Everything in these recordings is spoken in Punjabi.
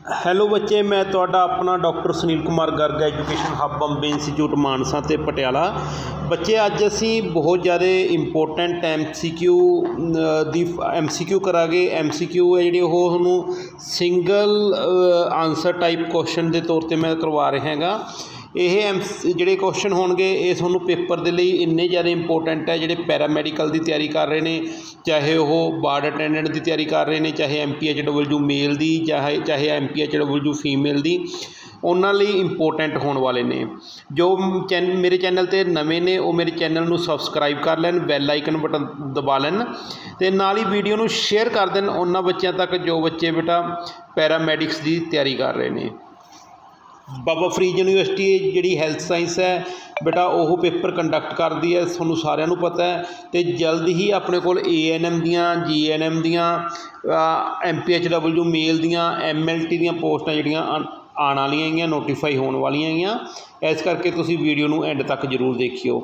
ਹੈਲੋ ਬੱਚੇ, ਮੈਂ ਤੁਹਾਡਾ ਆਪਣਾ doctor Sunil Kumar Garg, education hub Bombay institute Mansa ਤੇ ਪਟਿਆਲਾ। ਬੱਚੇ, ਅੱਜ ਅਸੀਂ ਬਹੁਤ ਜ਼ਿਆਦਾ ਇੰਪੋਰਟੈਂਟ ਐਮਸੀਕਿਊ ਦੀ ਐਮਸੀਕਿਊ ਕਰਾਂਗੇ। ਐਮਸੀਕਿਊ ਹੈ ਜਿਹੜੇ ਉਹ ਤੁਹਾਨੂੰ ਸਿੰਗਲ ਆਨਸਰ ਟਾਈਪ ਕੁਐਸਚਨ ਦੇ ਤੌਰ ਤੇ ਮੈਂ ਕਰਵਾ ਰਿਹਾ ਹੈਗਾ ਇਹ ਐਮ ਜਿਹੜੇ ਕੁਐਸਚਨ ਹੋਣਗੇ, ਇਹ ਤੁਹਾਨੂੰ ਪੇਪਰ ਦੇ ਲਈ ਇੰਨੇ ਜ਼ਿਆਦਾ ਇੰਪੋਰਟੈਂਟ ਹੈ, ਜਿਹੜੇ ਪੈਰਾਮੈਡੀਕਲ ਦੀ ਤਿਆਰੀ ਕਰ ਰਹੇ ਨੇ, ਚਾਹੇ ਉਹ ਬਾਰਡ ਅਟੈਂਡੈਂਟ ਦੀ ਤਿਆਰੀ ਕਰ ਰਹੇ ਨੇ, ਚਾਹੇ M P H W male ਦੀ, ਚਾਹੇ ਚਾਹੇ M P H W female ਦੀ, ਉਹਨਾਂ ਲਈ ਇੰਪੋਰਟੈਂਟ ਹੋਣ ਵਾਲੇ ਨੇ। ਜੋ ਚੈਨ, ਮੇਰੇ ਚੈਨਲ 'ਤੇ ਨਵੇਂ ਨੇ, ਉਹ ਮੇਰੇ ਚੈਨਲ ਨੂੰ ਸਬਸਕ੍ਰਾਈਬ ਕਰ ਲੈਣ ਬੈਲ ਆਈਕਨ ਬਟਨ ਦਬਾ ਲੈਣ ਅਤੇ ਨਾਲ ਹੀ ਵੀਡੀਓ ਨੂੰ ਸ਼ੇਅਰ ਕਰ ਦੇਣ, ਉਹਨਾਂ ਬੱਚਿਆਂ ਤੱਕ, ਜੋ ਬੱਚੇ ਬੇਟਾ ਪੈਰਾਮੈਡਿਕਸ ਦੀ ਤਿਆਰੀ ਕਰ ਰਹੇ ਨੇ। ਬਾਬਾ ਫਰੀਦ ਯੂਨੀਵਰਸਿਟੀ ਜਿਹੜੀ ਹੈਲਥ ਸਾਇੰਸ ਹੈ, ਬੇਟਾ ਉਹ ਪੇਪਰ ਕੰਡਕਟ ਕਰਦੀ ਹੈ, ਤੁਹਾਨੂੰ ਸਾਰਿਆਂ ਨੂੰ ਪਤਾ ਹੈ ਅਤੇ ਜਲਦ ਹੀ ਆਪਣੇ ਕੋਲ ਏ ਐਨ ਐਮ ਦੀਆਂ ਜੀ ਐਨ ਐਮ ਦੀਆਂ M P H W male ਦੀਆਂ ਐਮ ਐਲ ਟੀ ਦੀਆਂ ਪੋਸਟਾਂ ਜਿਹੜੀਆਂ ਆਉਣ ਆਉਣ ਵਾਲੀਆਂ ਹੈਗੀਆਂ ਨੋਟੀਫਾਈ ਹੋਣ ਵਾਲੀਆਂ ਹੈਗੀਆਂ। ਇਸ ਕਰਕੇ ਤੁਸੀਂ ਵੀਡੀਓ ਨੂੰ ਐਂਡ ਤੱਕ ਜ਼ਰੂਰ ਦੇਖਿਓ।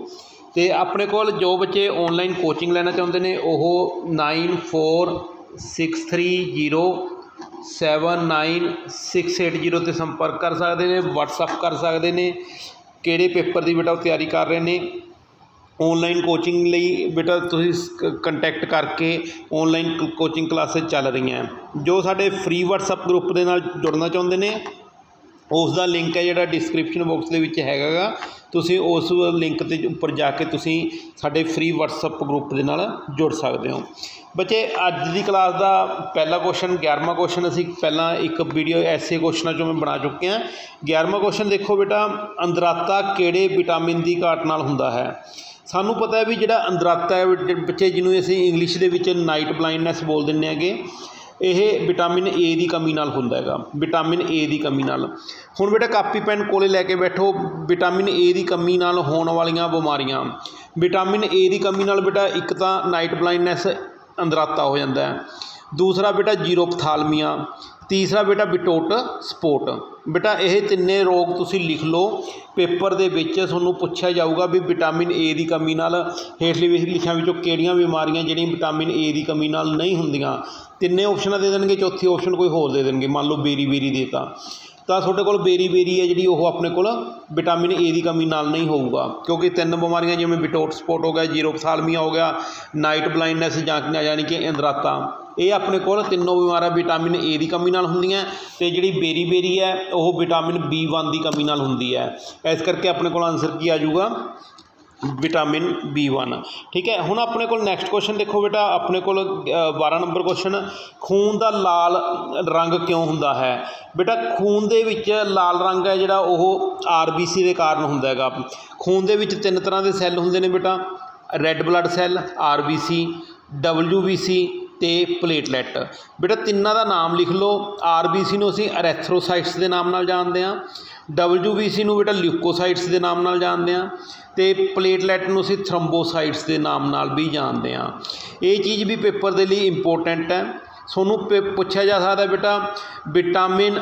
ਅਤੇ ਆਪਣੇ ਕੋਲ ਜੋ ਬੱਚੇ ਔਨਲਾਈਨ ਕੋਚਿੰਗ ਲੈਣਾ ਚਾਹੁੰਦੇ ਨੇ, ਉਹ nine four six three zero seven nine six eight zero 'ਤੇ ਸੰਪਰਕ ਕਰ ਸਕਦੇ ਨੇ ਵਟਸਅਪ ਕਰ ਸਕਦੇ ਨੇ। ਕਿਹੜੇ ਪੇਪਰ ਦੀ ਬੇਟਾ ਉਹ ਤਿਆਰੀ ਕਰ ਰਹੇ ਨੇ? ਔਨਲਾਈਨ ਕੋਚਿੰਗ ਲਈ ਬੇਟਾ ਤੁਸੀਂ ਕੰਟੈਕਟ ਕਰਕੇ ਔਨਲਾਈਨ ਕੋਚਿੰਗ ਕਲਾਸਿਸ ਚੱਲ ਰਹੀਆਂ। ਜੋ ਸਾਡੇ ਫ੍ਰੀ ਵਟਸਅਪ ਗਰੁੱਪ ਦੇ ਨਾਲ ਜੁੜਨਾ ਚਾਹੁੰਦੇ ਨੇ ਉਸ ਦਾ ਲਿੰਕ ਹੈ ਜਿਹੜਾ ਡਿਸਕ੍ਰਿਪਸ਼ਨ ਬਾਕਸ ਦੇ ਵਿੱਚ ਹੈਗਾ ਗਾ ਤੁਸੀਂ ਉਸ ਲਿੰਕ 'ਤੇ ਉੱਪਰ ਜਾ ਕੇ ਤੁਸੀਂ ਸਾਡੇ ਫ੍ਰੀ ਵਟਸਐਪ ਗਰੁੱਪ ਦੇ ਨਾਲ ਜੁੜ ਸਕਦੇ ਹੋ। ਬੱਚੇ, ਅੱਜ ਦੀ ਕਲਾਸ ਦਾ ਪਹਿਲਾ ਕੁਐਸਚਨ 11ਵਾਂ ਕੁਐਸਚਨ ਅਸੀਂ ਪਹਿਲਾਂ ਇੱਕ ਵੀਡੀਓ ਐਸੇ ਕੁਐਸਚਨਾਂ ਚੋਂ ਮੈਂ ਬਣਾ ਚੁੱਕੇ ਹਾਂ। 11ਵਾਂ ਕੁਐਸਚਨ ਦੇਖੋ ਬੇਟਾ, ਅੰਦਰਾਤਾ ਕਿਹੜੇ ਵਿਟਾਮਿਨ ਦੀ ਘਾਟ ਨਾਲ ਹੁੰਦਾ ਹੈ? ਸਾਨੂੰ ਪਤਾ ਹੈ ਵੀ ਜਿਹੜਾ ਅੰਦਰਾਤਾ ਹੈ, ਬੱਚੇ ਜਿਹਨੂੰ ਅਸੀਂ ਇੰਗਲਿਸ਼ ਦੇ ਵਿੱਚ ਨਾਈਟ ਬਲਾਈਂਡਨੈਸ ਬੋਲ ਦਿੰਦੇ ਹੈਗੇ। ਇਹ ਵਿਟਾਮਿਨ ਏ ਦੀ ਕਮੀ ਨਾਲ ਹੁੰਦਾ ਹੈਗਾ, ਵਿਟਾਮਿਨ ਏ ਦੀ ਕਮੀ ਨਾਲ। ਹੁਣ ਬੇਟਾ ਕਾਪੀ ਪੈਨ ਕੋਲੇ ਲੈ ਕੇ ਬੈਠੋ, ਵਿਟਾਮਿਨ ਏ ਦੀ ਕਮੀ ਨਾਲ ਹੋਣ ਵਾਲੀਆਂ ਬਿਮਾਰੀਆਂ। ਵਿਟਾਮਿਨ ਏ ਦੀ ਕਮੀ ਨਾਲ ਬੇਟਾ ਇੱਕ ਤਾਂ ਨਾਈਟ ਬਲਾਈਂਡਨੈਸ ਅੰਦਰਾਤਾ ਹੋ ਜਾਂਦਾ ਦੂਸਰਾ ਬੇਟਾ ਜੀਰੋਪਥਾਲਮੀਆ। ਤੀਸਰਾ ਬੇਟਾ ਬਿਟੋਟ ਸਪੋਟ। ਬੇਟਾ, ਇਹ ਤਿੰਨੇ ਰੋਗ ਤੁਸੀਂ ਲਿਖ ਲਓ। ਪੇਪਰ ਦੇ ਵਿੱਚ ਤੁਹਾਨੂੰ ਪੁੱਛਿਆ ਜਾਊਗਾ ਵੀ ਵਿਟਾਮਿਨ ਏ ਦੀ ਕਮੀ ਨਾਲ ਹੇਠਲੀ ਵਿੱਚ ਲਿਖਿਆਂ ਵਿੱਚੋਂ ਕਿਹੜੀਆਂ ਬਿਮਾਰੀਆਂ ਜਿਹੜੀਆਂ ਵਿਟਾਮਿਨ ਏ ਦੀ ਕਮੀ ਨਾਲ ਨਹੀਂ ਹੁੰਦੀਆਂ। ਤਿੰਨੇ ਆਪਸ਼ਨਾਂ ਦੇ ਦੇਣਗੇ, ਚੌਥੀ ਆਪਸ਼ਨ ਕੋਈ ਹੋਰ ਦੇ ਦੇਣਗੇ। ਮੰਨ ਲਓ ਬੇਰੀ ਬੇਰੀ ਦੇਤਾ ਤਾਂ। ਤੁਹਾਡੇ ਕੋਲ ਬੇਰੀ ਬੇਰੀ ਹੈ ਜਿਹੜੀ ਉਹ ਆਪਣੇ ਕੋਲ ਵਿਟਾਮਿਨ ਏ ਦੀ ਕਮੀ ਨਾਲ ਨਹੀਂ ਹੋਊਗਾ। ਕਿਉਂਕਿ ਤਿੰਨ ਬਿਮਾਰੀਆਂ ਜਿਵੇਂ ਬਿਟੋਟ ਸਪੋਟ ਹੋ ਗਿਆ ਜੀਰੋਪਥਾਲਮੀਆ ਹੋ ਗਿਆ, ਨਾਈਟ ਬਲਾਈਂਡਨੈਸ ਜਾਂ ਯਾਨੀ ਕਿ ਇੰਦਰਾਤਾ। ਇਹ ਆਪਣੇ ਕੋਲ ਤਿੰਨੋਂ ਬਿਮਾਰਾਂ ਵਿਟਾਮਿਨ ਏ ਦੀ ਕਮੀ ਨਾਲ ਹੁੰਦੀਆਂ ਅਤੇ ਜਿਹੜੀ ਬੇਰੀ ਬੇਰੀ ਹੈ, ਉਹ ਵਿਟਾਮਿਨ ਬੀ ਵਨ ਦੀ ਕਮੀ ਨਾਲ ਹੁੰਦੀ ਹੈ। ਇਸ ਕਰਕੇ ਆਪਣੇ ਕੋਲ ਆਨਸਰ ਕੀ ਆ ਜਾਊਗਾ? ਵਿਟਾਮਿਨ ਬੀ ਵਨ ਠੀਕ ਹੈ, ਹੁਣ ਆਪਣੇ ਕੋਲ ਨੈਕਸਟ ਕੁਐਸਚਨ ਦੇਖੋ ਬੇਟਾ। ਆਪਣੇ ਕੋਲ 12 ਨੰਬਰ ਕੁਐਸਚਨ ਖੂਨ ਦਾ ਲਾਲ ਰੰਗ ਕਿਉਂ ਹੁੰਦਾ ਹੈ? ਬੇਟਾ, ਖੂਨ ਦੇ ਵਿੱਚ ਲਾਲ ਰੰਗ ਹੈ ਜਿਹੜਾ, ਉਹ ਆਰਬੀਸੀ ਦੇ ਕਾਰਨ ਹੁੰਦਾ ਹੈਗਾ। ਖੂਨ ਦੇ ਵਿੱਚ ਤਿੰਨ ਤਰ੍ਹਾਂ ਦੇ ਸੈੱਲ ਹੁੰਦੇ ਨੇ ਬੇਟਾ। Red blood cell RBC WBC ਅਤੇ ਪਲੇਟਲੈਟ। ਬੇਟਾ, ਤਿੰਨਾਂ ਦਾ ਨਾਮ ਲਿਖ ਲਓ। ਆਰਬੀਸੀ ਨੂੰ ਅਸੀਂ ਅਰੈਥਰੋਸਾਈਟਸ ਦੇ ਨਾਮ ਨਾਲ ਜਾਣਦੇ ਹਾਂ। ਡਬਲਯੂਬੀਸੀ ਨੂੰ ਬੇਟਾ ਲਿਊਕੋਸਾਈਟਸ ਦੇ ਨਾਮ ਨਾਲ ਜਾਣਦੇ ਹਾਂ। ਅਤੇ ਪਲੇਟਲੈਟ ਨੂੰ ਅਸੀਂ ਥਰੰਬੋਸਾਈਟਸ ਦੇ ਨਾਮ ਨਾਲ ਵੀ ਜਾਣਦੇ ਹਾਂ। ਇਹ ਚੀਜ਼ ਵੀ ਪੇਪਰ ਦੇ ਲਈ ਇੰਪੋਰਟੈਂਟ ਹੈ। ਤੁਹਾਨੂੰ ਪੇ ਪੁੱਛਿਆ ਜਾ ਸਕਦਾ ਬੇਟਾ, ਵਿਟਾਮਿਨ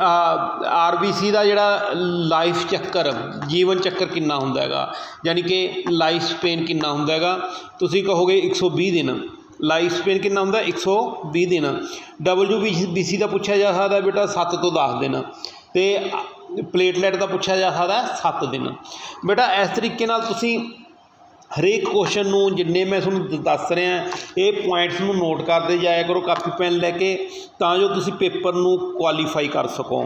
ਆਰ ਬੀ ਸੀ ਦਾ ਜਿਹੜਾ ਲਾਈਫ ਚੱਕਰ, ਜੀਵਨ ਚੱਕਰ ਕਿੰਨਾ ਹੁੰਦਾ ਹੈਗਾ? ਯਾਨੀ ਕਿ ਲਾਈਫ ਸਪੇਨ ਕਿੰਨਾ ਹੁੰਦਾ ਹੈਗਾ? ਤੁਸੀਂ ਕਹੋਗੇ 120 ਦਿਨ। ਲਾਈਫ ਸਪੇਨ ਕਿੰਨਾ ਹੁੰਦਾ? 120 ਦਿਨ। ਡਬਲਯੂ ਬੀ ਸੀ ਦਾ ਪੁੱਛਿਆ ਜਾ ਸਕਦਾ ਬੇਟਾ 7 ਤੋਂ 10 ਦਿਨ। ਅਤੇ ਪਲੇਟਲੈਟ ਦਾ ਪੁੱਛਿਆ ਜਾ ਸਕਦਾ 7 ਦਿਨ। ਬੇਟਾ, ਇਸ ਤਰੀਕੇ ਨਾਲ ਤੁਸੀਂ ਹਰੇਕ ਕੁਐਸਚਨ ਨੂੰ ਜਿੰਨੇ ਮੈਂ ਤੁਹਾਨੂੰ ਦੱਸ ਰਿਹਾ, ਇਹ ਪੁਆਇੰਟਸ ਨੂੰ ਨੋਟ ਕਰਦੇ ਜਾਇਆ ਕਰੋ, ਕਾਪੀ ਪੈਨ ਲੈ ਕੇ, ਤਾਂ ਜੋ ਤੁਸੀਂ ਪੇਪਰ ਨੂੰ ਕੁਆਲੀਫਾਈ ਕਰ ਸਕੋ।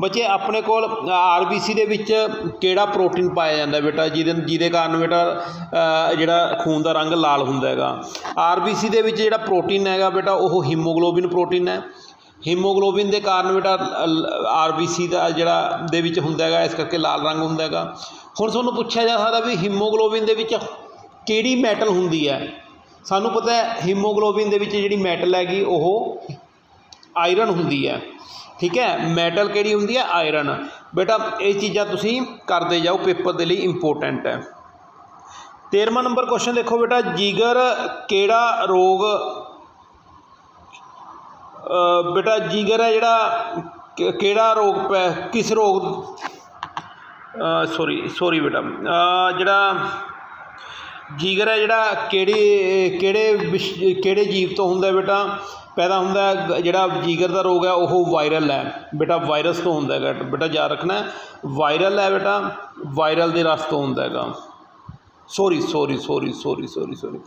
ਬੱਚੇ, ਆਪਣੇ ਕੋਲ ਆਰਬੀਸੀ ਦੇ ਵਿੱਚ ਕਿਹੜਾ ਪ੍ਰੋਟੀਨ ਪਾਇਆ ਜਾਂਦਾ ਬੇਟਾ? ਜਿਹਦੇ ਜਿਹਦੇ ਕਾਰਨ ਬੇਟਾ ਜਿਹੜਾ ਖੂਨ ਦਾ ਰੰਗ ਲਾਲ ਹੁੰਦਾ ਹੈਗਾ। ਆਰਬੀਸੀ ਦੇ ਵਿੱਚ ਜਿਹੜਾ ਪ੍ਰੋਟੀਨ ਹੈਗਾ ਬੇਟਾ, ਉਹ ਹੀਮੋਗਲੋਬਿਨ ਪ੍ਰੋਟੀਨ ਹੈ। ਹੀਮੋਗਲੋਬਿਨ ਦੇ ਕਾਰਨ ਬੇਟਾ ਆਰਬੀਸੀ ਦਾ ਜਿਹੜਾ ਦੇ ਵਿੱਚ ਹੁੰਦਾ ਹੈਗਾ, ਇਸ ਕਰਕੇ ਲਾਲ ਰੰਗ ਹੁੰਦਾ ਹੈਗਾ। ਹੁਣ ਤੁਹਾਨੂੰ ਪੁੱਛਿਆ ਜਾ ਸਕਦਾ ਵੀ ਹੀਮੋਗਲੋਬਿਨ ਦੇ ਵਿੱਚ ਕਿਹੜੀ ਮੈਟਲ ਹੁੰਦੀ ਹੈ? ਸਾਨੂੰ ਪਤਾ ਹੈ, ਹੀਮੋਗਲੋਬਿਨ ਦੇ ਵਿੱਚ ਜਿਹੜੀ ਮੈਟਲ ਹੈਗੀ, ਉਹ ਆਇਰਨ ਹੁੰਦੀ ਹੈ। ਠੀਕ ਹੈ? ਮੈਟਲ ਕਿਹੜੀ ਹੁੰਦੀ ਹੈ? ਆਇਰਨ। ਬੇਟਾ, ਇਹ ਚੀਜ਼ਾਂ ਤੁਸੀਂ ਕਰਦੇ ਜਾਓ, ਪੇਪਰ ਦੇ ਲਈ ਇੰਪੋਰਟੈਂਟ ਹੈ। 13ਵਾਂ ਨੰਬਰ ਕੁਐਸਚਨ ਦੇਖੋ ਬੇਟਾ, ਜਿਗਰ ਕਿਹੜਾ ਰੋਗ ਬੇਟਾ ਜਿਗਰ ਹੈ ਜਿਹੜਾ ਕਿਹੜਾ ਰੋਗ ਪੈ, ਕਿਸ ਰੋਗ ਸੋਰੀ ਸੋਰੀ ਬੇਟਾ ਜਿਹੜਾ ਜਿਗਰ ਹੈ ਜਿਹੜਾ ਕਿਹੜੀ, ਕਿਹੜੇ ਵਿਸ਼, ਕਿਹੜੇ ਜੀਵ ਤੋਂ ਹੁੰਦਾ ਬੇਟਾ? ਪੈਦਾ ਹੁੰਦਾ ਜਿਹੜਾ ਜੀਗਰ ਦਾ ਰੋਗ ਹੈ, ਉਹ ਵਾਇਰਲ ਹੈ। ਬੇਟਾ ਵਾਇਰਸ ਤੋਂ ਹੁੰਦਾ ਹੈਗਾ। ਬੇਟਾ ਯਾਦ ਰੱਖਣਾ ਵਾਇਰਲ ਹੈ ਬੇਟਾ, ਵਾਇਰਲ ਦੇ ਰਸ ਤੋਂ ਹੁੰਦਾ ਹੈਗਾ। Sorry sorry sorry sorry sorry sorry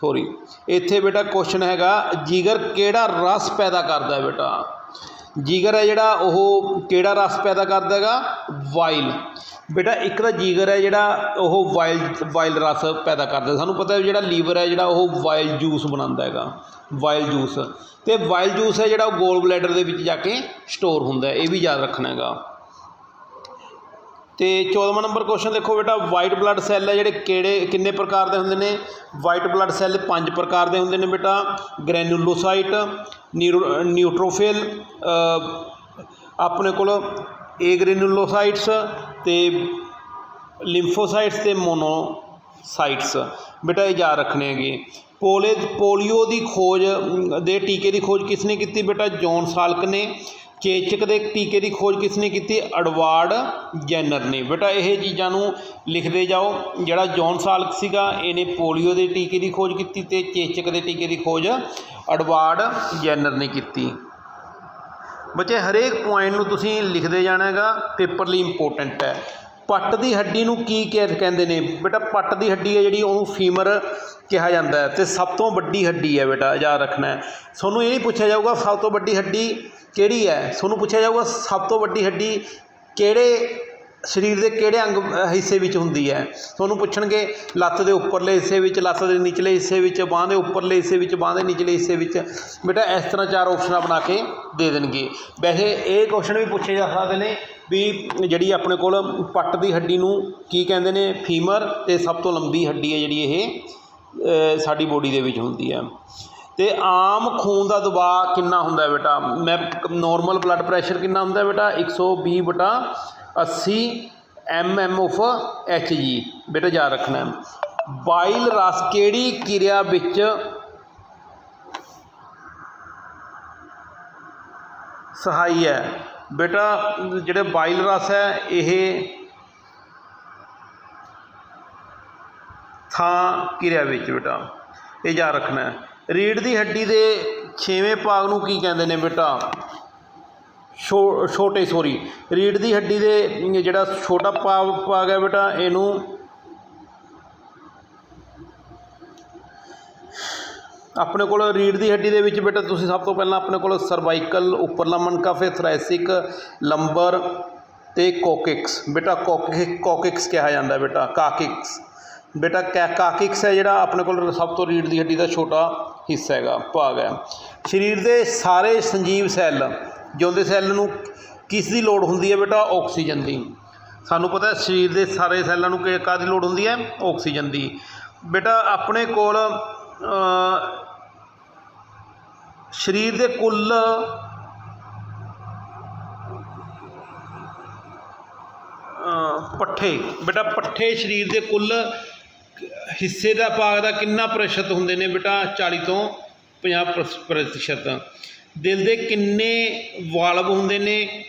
sorry ਇੱਥੇ ਬੇਟਾ ਕੁਐਸਚਨ ਹੈਗਾ, ਜਿਗਰ ਕਿਹੜਾ ਰਸ ਪੈਦਾ ਕਰਦਾ ਬੇਟਾ? ਜਿਗਰ ਹੈ ਜਿਹੜਾ, ਉਹ ਕਿਹੜਾ ਰਸ ਪੈਦਾ ਕਰਦਾ ਹੈਗਾ? ਵਾਈਲ ਬੇਟਾ, ਇੱਕ ਤਾਂ ਜੀਗਰ ਹੈ ਜਿਹੜਾ ਉਹ ਵਾਈਲ ਵਾਈਲ ਰਸ ਪੈਦਾ ਕਰਦਾ। ਸਾਨੂੰ ਪਤਾ ਜਿਹੜਾ ਲੀਵਰ ਹੈ ਜਿਹੜਾ ਉਹ ਵਾਈਲ ਜੂਸ ਬਣਾਉਂਦਾ ਹੈਗਾ। ਵਾਈਲ ਜੂਸ ਅਤੇ ਵਾਈਲ ਜੂਸ ਹੈ ਜਿਹੜਾ ਉਹ ਗੋਲ ਬਲੈਡਰ ਦੇ ਵਿੱਚ ਜਾ ਕੇ ਸਟੋਰ ਹੁੰਦਾ ਇਹ ਵੀ ਯਾਦ ਰੱਖਣਾ ਹੈਗਾ। ਤੇ 14ਵਾਂ ਨੰਬਰ ਕੁਐਸਚਨ ਦੇਖੋ ਬੇਟਾ ਵਾਈਟ ਬਲੱਡ ਸੈੱਲ ਹੈ ਜਿਹੜੇ ਕਿਹੜੇ, ਕਿੰਨੇ ਪ੍ਰਕਾਰ ਦੇ ਹੁੰਦੇ ਨੇ? ਵਾਈਟ ਬਲੱਡ ਸੈੱਲ ਪੰਜ ਪ੍ਰਕਾਰ ਦੇ ਹੁੰਦੇ ਨੇ ਬੇਟਾ। ਗ੍ਰੈਨੂਲੋਸਾਈਟ ਨਿਊਰੋ ਨਿਊਟ੍ਰੋਫਿਲ ਆਪਣੇ ਕੋਲ ਏ ਗ੍ਰੈਨੂਲੋਸਾਈਟਸ ਅਤੇ ਲਿੰਫੋਸਾਈਟਸ ਅਤੇ ਮੋਨੋਸਾਈਟਸ ਬੇਟਾ ਇਹ ਯਾਦ ਰੱਖਣੇ ਹੈਗੇ। ਪੋਲੇ ਪੋਲੀਓ ਦੀ ਖੋਜ, ਦੇ ਟੀਕੇ ਦੀ ਖੋਜ ਕਿਸ ਨੇ ਕੀਤੀ ਬੇਟਾ? ਜੌਨ ਸਾਲਕ ਨੇ। ਚੇਚਕ ਦੇ ਟੀਕੇ ਦੀ ਖੋਜ ਕਿਸ ਨੇ ਕੀਤੀ? ਅਡਵਾਰਡ ਜੈਨਰ ਨੇ। ਬੇਟਾ ਇਹ ਚੀਜ਼ਾਂ ਨੂੰ ਲਿਖਦੇ ਜਾਓ। ਜਿਹੜਾ ਜੌਨ ਸਾਲਕ ਸੀਗਾ, ਇਹਨੇ ਪੋਲੀਓ ਦੇ ਟੀਕੇ ਦੀ ਖੋਜ ਕੀਤੀ ਤੇ ਚੇਚਕ ਦੇ ਟੀਕੇ ਦੀ ਖੋਜ ਅਡਵਾਰਡ ਜੈਨਰ ਨੇ ਕੀਤੀ। ਬੱਚੇ, ਹਰੇਕ ਪੁਆਇੰਟ ਨੂੰ ਤੁਸੀਂ ਲਿਖਦੇ ਜਾਣਾ ਹੈਗਾ ਪੇਪਰ ਲਈ ਇੰਪੋਰਟੈਂਟ ਹੈ। ਪੱਟ ਦੀ ਹੱਡੀ ਨੂੰ ਕੀ ਕਹਿ- ਕਹਿੰਦੇ ਨੇ? ਬੇਟਾ, ਪੱਟ ਦੀ ਹੱਡੀ ਹੈ ਜਿਹੜੀ ਉਹਨੂੰ ਫੀਮਰ ਕਿਹਾ ਜਾਂਦਾ ਹੈ ਤੇ ਸਭ ਤੋਂ ਵੱਡੀ ਹੱਡੀ ਹੈ ਬੇਟਾ, ਯਾਦ ਰੱਖਣਾ ਹੈ। ਤੁਹਾਨੂੰ ਇਹ ਨਹੀਂ ਪੁੱਛਿਆ ਜਾਊਗਾ ਸਭ ਤੋਂ ਵੱਡੀ ਹੱਡੀ ਕਿਹੜੀ ਹੈ? ਤੁਹਾਨੂੰ ਪੁੱਛਿਆ ਜਾਊਗਾ ਸਭ ਤੋਂ ਵੱਡੀ ਹੱਡੀ ਕਿਹੜੇ ਸਰੀਰ ਦੇ ਕਿਹੜੇ ਅੰਗ ਹਿੱਸੇ ਵਿੱਚ ਹੁੰਦੀ ਹੈ? ਤੁਹਾਨੂੰ ਪੁੱਛਣਗੇ, ਲੱਤ ਦੇ ਉੱਪਰਲੇ ਹਿੱਸੇ ਵਿੱਚ, ਲੱਤ ਦੇ ਨਿਚਲੇ ਹਿੱਸੇ ਵਿੱਚ, ਬਾਂਹ ਦੇ ਉੱਪਰਲੇ ਹਿੱਸੇ ਵਿੱਚ, ਬਾਂਹ ਦੇ ਨਿਚਲੇ ਹਿੱਸੇ ਵਿੱਚ। ਬੇਟਾ, ਇਸ ਤਰ੍ਹਾਂ ਚਾਰ ਆਪਸ਼ਨਾਂ ਬਣਾ ਕੇ ਦੇ ਦੇਣਗੇ। ਵੈਸੇ ਇਹ ਕੁਐਸਚਨ ਵੀ ਪੁੱਛੇ ਜਾ ਸਕਦੇ ਨੇ ਵੀ ਜਿਹੜੀ ਆਪਣੇ ਕੋਲ ਪੱਟ ਦੀ ਹੱਡੀ ਨੂੰ ਕੀ ਕਹਿੰਦੇ ਨੇ? ਫੀਮਰ ਤੇ ਸਭ ਤੋਂ ਲੰਬੀ ਹੱਡੀ ਹੈ ਜਿਹੜੀ ਇਹ ਸਾਡੀ ਬੋਡੀ ਦੇ ਵਿੱਚ ਹੁੰਦੀ ਹੈ। ਤੇ ਆਮ ਖੂਨ ਦਾ ਦਬਾਅ ਕਿੰਨਾ ਹੁੰਦਾ ਬੇਟਾ? ਮੈਂ ਨਾਰਮਲ ਬਲੱਡ ਪ੍ਰੈਸ਼ਰ ਕਿੰਨਾ ਹੁੰਦਾ ਹੈ ਬੇਟਾ? 120 ਬਟਾ 80 M M of H G ਬੇਟਾ, ਯਾਦ ਰੱਖਣਾ ਬਾਈਲ ਰਸ ਕਿਹੜੀ ਕਿਰਿਆ ਵਿੱਚ ਸਹਾਈ ਹੈ? ਬੇਟਾ, ਜਿਹੜੇ ਬਾਈਲ ਰਸ ਹੈ, ਇਹ ਥਾਂ ਕਿਰਿਆ ਵਿੱਚ ਬੇਟਾ। ਇਹ ਯਾਦ ਰੱਖਣਾ ਰੀੜ ਦੀ ਹੱਡੀ ਦੇ ਛੇਵੇਂ ਭਾਗ ਨੂੰ ਕੀ ਕਹਿੰਦੇ ਨੇ ਬੇਟਾ? ਛੋ, ਛੋਟੇ ਸੋਰੀ ਰੀੜ ਦੀ ਹੱਡੀ ਦੇ ਜਿਹੜਾ ਛੋਟਾ ਭਾਗ ਭਾਗ ਹੈ ਬੇਟਾ, ਇਹਨੂੰ ਆਪਣੇ ਕੋਲ ਰੀੜ ਦੀ ਹੱਡੀ ਦੇ ਵਿੱਚ ਬੇਟਾ, ਤੁਸੀਂ ਸਭ ਤੋਂ ਪਹਿਲਾਂ ਆਪਣੇ ਕੋਲ ਸਰਵਾਈਕਲ, ਉੱਪਰਲਾ ਮਣਕਾ ਫਿਰ ਥ੍ਰੈਸਿਕ, ਲੰਬਰ ਤੇ ਕੋਕਿਕਸ। ਬੇਟਾ, ਕੋਕਿਕ, ਕੋਕਿਕਸ ਕਿਹਾ ਜਾਂਦਾ ਬੇਟਾ, ਕਾਕਿਕਸ। ਬੇਟਾ, ਕੈ, ਕਾਕਿਕਸ ਹੈ ਜਿਹੜਾ ਆਪਣੇ ਕੋਲ ਸਭ ਤੋਂ ਰੀੜ ਦੀ ਹੱਡੀ ਦਾ ਛੋਟਾ ਹਿੱਸਾ ਹੈਗਾ, ਭਾਗ ਹੈ। ਸਰੀਰ ਦੇ ਸਾਰੇ ਸੰਜੀਵ ਸੈੱਲ ਜਿਉਂਦੇ ਸੈੱਲ ਨੂੰ ਕਿਸ ਦੀ ਲੋੜ ਹੁੰਦੀ ਹੈ ਬੇਟਾ? ਆਕਸੀਜਨ ਦੀ। ਸਾਨੂੰ ਪਤਾ ਸਰੀਰ ਦੇ ਸਾਰੇ ਸੈੱਲਾਂ ਨੂੰ ਕਿ ਕਾਹਦੀ ਲੋੜ ਹੁੰਦੀ ਹੈ? ਆਕਸੀਜਨ ਦੀ। ਬੇਟਾ, ਆਪਣੇ ਕੋਲ ਸਰੀਰ ਦੇ ਕੁੱਲ ਪੱਠੇ। ਬੇਟਾ, ਪੱਠੇ ਸਰੀਰ ਦੇ ਕੁੱਲ ਹਿੱਸੇ ਦਾ ਭਾਗ ਦਾ ਕਿੰਨਾ ਪ੍ਰਤੀਸ਼ਤ ਹੁੰਦੇ ਨੇ ਬੇਟਾ? 40 ਤੋਂ 50 ਪ੍ਰਸ- ਪ੍ਰਤੀਸ਼ਤ। ਦਿਲ ਦੇ ਕਿੰਨੇ ਵਾਲਵ ਹੁੰਦੇ ਨੇ?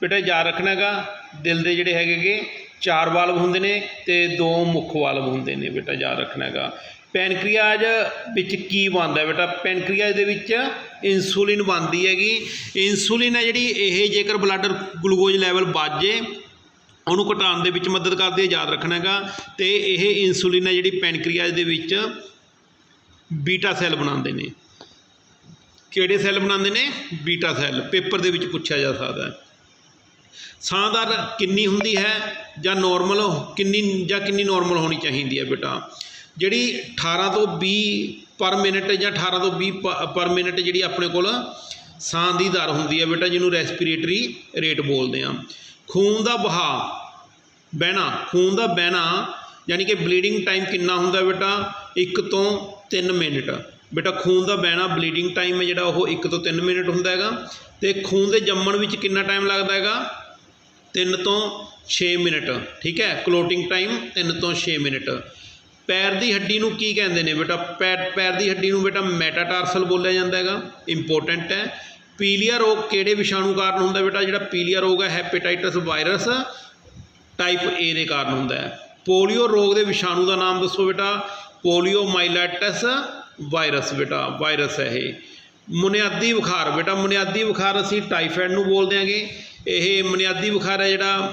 ਬੇਟਾ ਯਾਦ ਰੱਖਣਾ ਹੈਗਾ, ਦਿਲ ਦੇ ਜਿਹੜੇ ਹੈਗੇਗੇ ਚਾਰ ਵਾਲਵ ਹੁੰਦੇ ਨੇ ਤੇ ਦੋ ਮੁੱਖ ਵਾਲਵ ਹੁੰਦੇ ਨੇ, ਬੇਟਾ ਯਾਦ ਰੱਖਣਾ ਹੈਗਾ। ਪੈਨਕ੍ਰੀਆਜ ਵਿੱਚ ਕੀ ਬਣਦਾ ਬੇਟਾ? ਪੈਨਕ੍ਰੀਆਜ ਦੇ ਵਿੱਚ ਇਨਸੂਲਿਨ ਬਣਦੀ ਹੈਗੀ। ਇਨਸੂਲਿਨ ਹੈ ਜਿਹੜੀ, ਇਹ ਜੇਕਰ ਬਲੱਡ ਗਲੂਕੋਜ਼ ਲੈਵਲ ਵੱਧ ਜੇ ਉਹਨੂੰ ਘਟਾਉਣ ਦੇ ਵਿੱਚ ਮਦਦ ਕਰਦੀ ਹੈ, ਯਾਦ ਰੱਖਣਾ ਹੈਗਾ। ਤੇ ਇਹ ਇਨਸੂਲਿਨ ਹੈ ਜਿਹੜੀ ਪੈਨਕ੍ਰੀਆਜ ਦੇ ਵਿੱਚ ਬੀਟਾ ਸੈੱਲ ਬਣਾਉਂਦੇ ਨੇ। ਕਿਹੜੇ ਸੈੱਲ ਬਣਾਉਂਦੇ ਨੇ? ਬੀਟਾ ਸੈੱਲ। ਪੇਪਰ ਦੇ ਵਿੱਚ ਪੁੱਛਿਆ ਜਾ ਸਕਦਾ ਹੈ। ਸਾਹ ਦਰ ਕਿੰਨੀ ਹੁੰਦੀ ਹੈ ਜਾਂ ਨਾਰਮਲ ਕਿੰਨੀ, ਜਾਂ ਕਿੰਨੀ ਨਾਰਮਲ ਹੋਣੀ ਚਾਹੀਦੀ ਹੈ ਬੇਟਾ? ਜਿਹੜੀ 18 ਤੋਂ 20 ਪਰ ਮਿੰਟ ਜਾਂ 18 ਤੋਂ 20 ਪ- ਪਰ ਮਿੰਟ ਜਿਹੜੀ ਆਪਣੇ ਕੋਲ ਸਾਹ ਦੀ ਦਰ ਹੁੰਦੀ ਹੈ ਬੇਟਾ, ਜਿਹਨੂੰ ਰੈਸਪੀਰੇਟਰੀ ਰੇਟ ਬੋਲਦੇ ਆ ਖੂਨ ਦਾ ਵਹਾਅ, ਬਹਿਣਾ, ਖੂਨ ਦਾ ਬਹਿਣਾ, ਯਾਨੀ ਕਿ ਬਲੀਡਿੰਗ ਟਾਈਮ ਕਿੰਨਾ ਹੁੰਦਾ ਬੇਟਾ? 1 ਤੋਂ 3 ਮਿੰਟ। ਬੇਟਾ, ਖੂਨ ਦਾ ਬਹਿਣਾ ਬਲੀਡਿੰਗ ਟਾਈਮ ਹੈ ਜਿਹੜਾ, ਉਹ 1 ਤੋਂ 3 ਮਿੰਟ ਹੁੰਦਾ ਹੈਗਾ ਤੇ ਖੂਨ ਦੇ ਜੰਮਣ ਵਿੱਚ ਕਿੰਨਾ ਟਾਈਮ ਲੱਗਦਾ ਹੈਗਾ? 3 ਤੋਂ 6 ਮਿੰਟ, ਠੀਕ ਹੈ? ਕਲੋਟਿੰਗ ਟਾਈਮ 3 ਤੋਂ 6 ਮਿੰਟ। ਪੈਰ ਦੀ ਹੱਡੀ ਨੂੰ ਕੀ ਕਹਿੰਦੇ ਨੇ ਬੇਟਾ? ਪੈਰ ਪੈਰ ਦੀ ਹੱਡੀ ਨੂੰ ਬੇਟਾ ਮੈਟਾਟਾਰਸਲ ਬੋਲਿਆ ਜਾਂਦਾ ਹੈਗਾ ਇੰਪੋਰਟੈਂਟ ਹੈ। ਪੀਲੀਆ ਰੋਗ ਕਿਹੜੇ ਵਿਸ਼ਾਣੂ ਕਾਰਨ ਹੁੰਦਾ ਬੇਟਾ? ਜਿਹੜਾ ਪੀਲੀਆ ਰੋਗ ਹੈ ਹੈਪੇਟਾਈਟਸ ਵਾਇਰਸ ਟਾਈਪ A ਦੇ ਕਾਰਨ ਹੁੰਦਾ ਹੈ। ਪੋਲੀਓ ਰੋਗ ਦੇ ਵਿਸ਼ਾਣੂ ਦਾ ਨਾਮ ਦੱਸੋ ਬੇਟਾ। ਪੋਲੀਓ ਮਾਈਲਾਈਟਸ ਵਾਇਰਸ ਬੇਟਾ ਵਾਇਰਸ ਹੈ ਇਹ। ਬੁਨਿਆਦੀ ਬੁਖਾਰ ਬੇਟਾ ਬੁਨਿਆਦੀ ਬੁਖਾਰ ਅਸੀਂ ਟਾਈਫਾਇਡ ਨੂੰ ਬੋਲਦੇ ਆਂਗੇ ਇਹ ਬੁਨਿਆਦੀ ਬੁਖਾਰ ਹੈ ਜਿਹੜਾ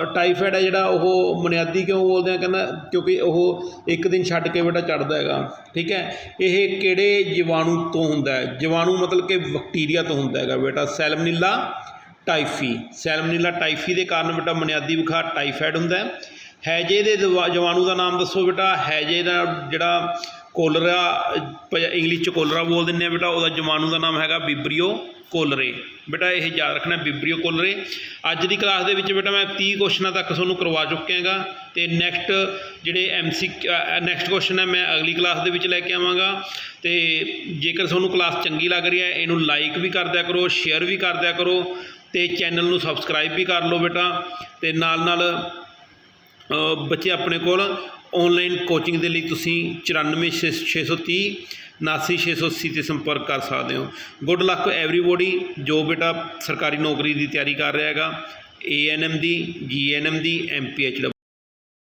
ਅ, ਟਾਈਫਾਇਡ ਹੈ ਜਿਹੜਾ ਉਹ ਬੁਨਿਆਦੀ ਕਿਉਂ ਬੋਲਦੇ ਆ ਕਹਿੰਦਾ ਕਿਉਂਕਿ ਉਹ ਇੱਕ ਦਿਨ ਛੱਡ ਕੇ ਬੇਟਾ ਚੜਦਾ ਹੈਗਾ। ਠੀਕ ਹੈ? ਇਹ ਕਿਹੜੇ ਜੀਵਾਣੂ ਤੋਂ ਹੁੰਦਾ ਹੈ? ਜੀਵਾਣੂ ਮਤਲਬ ਕਿ ਬੈਕਟੀਰੀਆ ਤੋਂ ਹੁੰਦਾ ਹੈਗਾ ਬੇਟਾ। ਸੈਲਮਨੀਲਾ ਟਾਈਫੀ। ਸੈਲਮਨੀਲਾ ਟਾਈਫੀ ਦੇ ਕਾਰਨ ਬੇਟਾ ਬੁਨਿਆਦੀ ਬੁਖਾਰ ਟਾਈਫਾਇਡ ਹੁੰਦਾ ਹੈ। ਹੈਜੇ ਦੇ ਦਵਾ- ਜੀਵਾਣੂ ਦਾ ਨਾਮ ਦੱਸੋ ਬੇਟਾ। ਹੈਜੇ ਦਾ ਜਿਹੜਾ ਕੋਲਰਾ ਇੰਗਲਿਸ਼ ਚ ਕੋਲਰਾ ਬੋਲ ਦਿੰਦੇ ਆ ਬੇਟਾ, ਉਹਦਾ ਜੀਵਾਣੂ ਦਾ ਨਾਮ ਹੈਗਾ ਬਿਬਰੀਓ ਕੋਲਰੇ। ਬੇਟਾ ਇਹ ਯਾਦ ਰੱਖਣਾ, ਬਿਬਰੀਓ ਕੋਲਰੇ। ਅੱਜ ਦੀ ਕਲਾਸ ਦੇ ਵਿੱਚ ਬੇਟਾ ਮੈਂ 30 ਕੁਐਸਚਨਾਂ ਤੱਕ ਤੁਹਾਨੂੰ ਕਰਵਾ ਚੁੱਕਿਆ ਹੈਗਾ ਤੇ ਨੈਕਸਟ ਜਿਹੜੇ ਐਮਸੀ ਨੈਕਸਟ ਕੁਐਸਚਨ ਹੈ, ਮੈਂ ਅਗਲੀ ਕਲਾਸ ਦੇ ਵਿੱਚ ਲੈ ਕੇ ਆਵਾਂਗਾ। ਤੇ ਜੇਕਰ ਤੁਹਾਨੂੰ ਕਲਾਸ ਚੰਗੀ ਲੱਗ ਰਹੀ ਹੈ, ਇਹਨੂੰ ਲਾਈਕ ਵੀ ਕਰ ਦਿਆ ਕਰੋ ਸ਼ੇਅਰ ਵੀ ਕਰ ਦਿਆ ਕਰੋ ਤੇ ਚੈਨਲ ਨੂੰ ਸਬਸਕ੍ਰਾਈਬ ਵੀ ਕਰ ਲਓ ਬੇਟਾ। ਤੇ ਨਾਲ ਨਾਲ ਬੱਚੇ ਆਪਣੇ ਕੋਲ ਆਨਲਾਈਨ ਕੋਚਿੰਗ ਦੇ ਲਈ ਤੁਸੀਂ 94630 79680 ਤੇ ਸੰਪਰਕ ਕਰ ਸਕਦੇ ਹੋ। ਗੁੱਡ ਲੱਕ ਐਵਰੀਬੋਡੀ ਜੋ ਬੇਟਾ ਸਰਕਾਰੀ ਨੌਕਰੀ ਦੀ ਤਿਆਰੀ ਕਰ ਰਿਹਾ ਹੈਗਾ ਏਐਨਐਮ ਦੀ ਜੀਐਨਐਮ ਦੀ ਐਮਪੀਐਚ